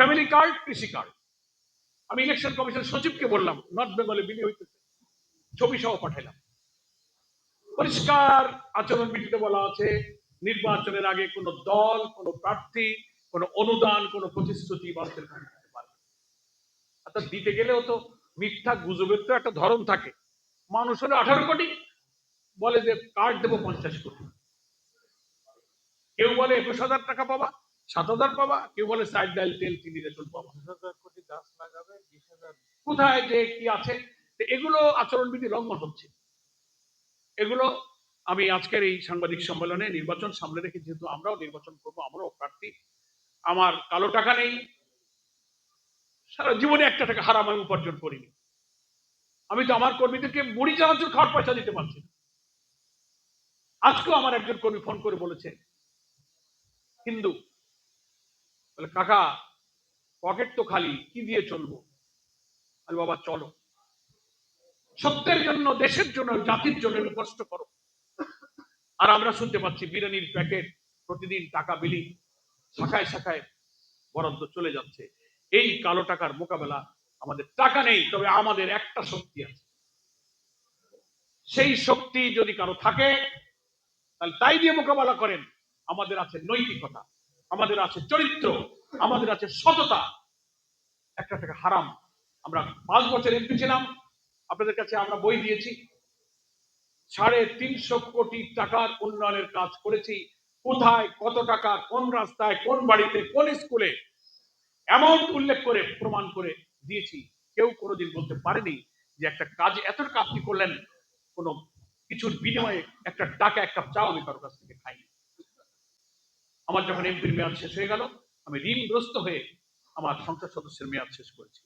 Family card কৃষি card আমি election commission সচিবকে বললাম নর্থ বেঙ্গলে বিলি হইতেছে। ছবি সহ পাঠাইলাম। পরিষ্কার আচরণ বিধিতে বলা আছে, নির্বাচনের আগে কোন দল, কোন প্রার্থী, কোন অনুদান, কোন প্রতিশ্রুতি বাস্তবায়ন করতে পারবে অর্থাৎ দিতে গেলেও তো মিথ্যা গুজবের তো একটা ধরন থাকে। মানুষ হলো আঠারো কোটি, বলে যে কার্ড দেবো পঞ্চাশ কোটি। কেউ বলে একুশ হাজার টাকা পাবা সাত হাজার পাবা কেউ বলে সাইড ডাইল তেল চিনি রেশন পাবা। কোটি গাছ লাগাবে কোথায় যে কি আছে? এগুলো আচরণবিধি লঙ্ঘন হচ্ছে। এগুলো আমি আজকের এই সাংবাদিক সম্মেলনে নির্বাচন সামনে রেখে যেহেতু আমরাও নির্বাচন করব আমরাও প্রার্থী আমার কালো টাকা নেই। সারা জীবনে একটা টাকা হারাম আমি উপার্জন করিনি। আমি তো আমার কর্মীদেরকে মুড়ি চানাচুর খাওয়ার পয়সা দিতে পারছি না। আজকেও আমার একজন কর্মী ফোন করে বলেছে হিন্দু বলে, কাকা পকেট তো খালি, কি দিয়ে চলবো? আরে বাবা, চলো। সত্যের জন্য, দেশের জন্য, জাতির জন্য কষ্ট করো। আর আমরা শুনতে পাচ্ছি, বিরিয়ানির প্যাকেট প্রতিদিন টাকা বিলি, শাখায় শাখায় বরাদ্দ চলে যাচ্ছে। এই কালো টাকার মোকাবেলা আমাদের টাকা নেই, তবে আমাদের একটা শক্তি আছে। সেই শক্তি যদি কারও থাকে, তাহলে তাই দিয়ে মোকাবেলা করেন, আমাদের আছে নৈতিকতা। আমাদের আছে চরিত্র, আমাদের আছে সততা। একটা থেকে হারাম। আমরা পাঁচ বছর এমপি ছিলাম, আপনাদের কাছে আমরা বই দিয়েছি। সাড়ে তিনশো কোটি টাকার উন্নয়নের কাজ করেছি। কোথায়, কত টাকা, কোন রাস্তায়, কোন বাড়িতে, কোন স্কুলে? অ্যামাউন্ট উল্লেখ করে, প্রমাণ করে দিয়েছি। কেউ কোনোদিন বলতে পারেনি যে একটা কাজ এত আপনি করলেন, কোনো কিছুর বিনিময়ে একটা টাকা, এক কাপ চাও আমি কারও কাছ থেকে খাইনি। আমার যখন এমপির মেয়াদ শেষ হয়ে গেল, আমি ঋণগ্রস্ত হয়ে আমার সংসদ সদস্যের মেয়াদ শেষ করেছি